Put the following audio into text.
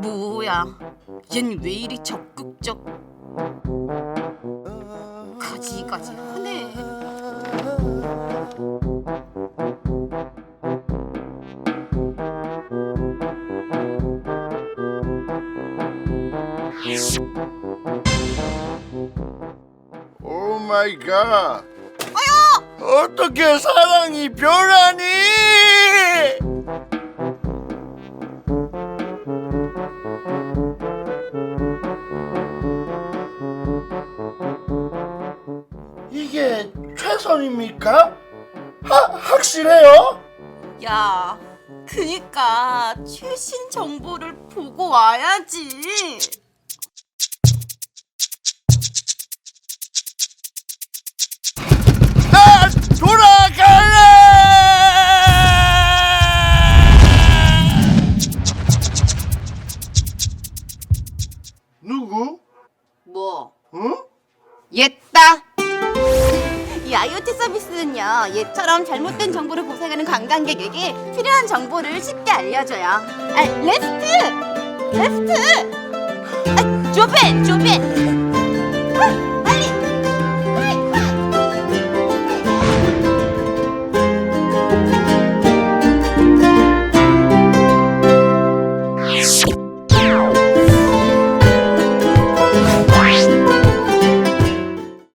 뭐야? 얜 왜 이리 적극적? 가지가지 하네. 오 마이 갓. 어떻게 사랑이 변하니? 이게 최선입니까? 하, 확실해요? 야, 그니까 최신 정보를 보고 와야지. 나 돌아갈래! 누구? 뭐? 응? 옛다. 이 IoT 서비스는요, 얘처럼 잘못된 정보를 고생하는 관광객에게 필요한 정보를 쉽게 알려줘요. 아, 레스트! 레스트! 아, 조벤! 조벤! 아,